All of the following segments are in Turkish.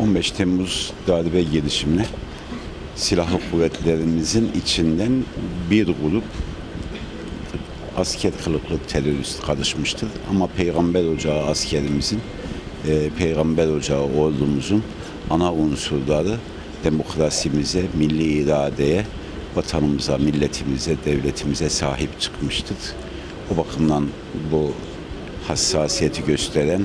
15 Temmuz darbe girişimine silahlı kuvvetlerimizin içinden bir grup asker kılıklı terörist karışmıştır. Ama Peygamber Ocağı askerimizin, e, Peygamber Ocağı ordumuzun ana unsurları demokrasimize, milli iradeye, vatanımıza, milletimize, devletimize sahip çıkmıştır. O bakımdan bu hassasiyeti gösteren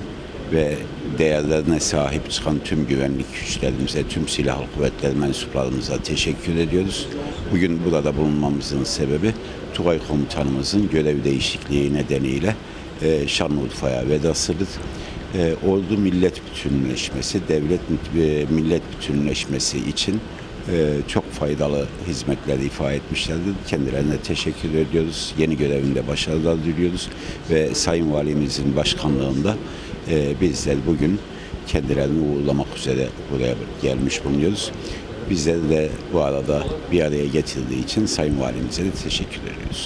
ve değerlerine sahip çıkan tüm güvenlik güçlerimize, tüm silahlı kuvvetler mensuplarımıza teşekkür ediyoruz. Bugün burada bulunmamızın sebebi Tugay Komutanımızın görev değişikliği nedeniyle e, Şanlıurfa'ya vedasıdır. E, ordu millet bütünleşmesi, devlet e, millet bütünleşmesi için e, çok faydalı hizmetler ifa etmişlerdir. Kendilerine teşekkür ediyoruz. Yeni görevinde başarılar diliyoruz ve Sayın Valimizin başkanlığında e, bizler bugün kendilerini uğurlamak üzere buraya gelmiş bulunuyoruz. Bizleri de bu arada bir araya getirdiği için Sayın Valimize de teşekkür ediyoruz.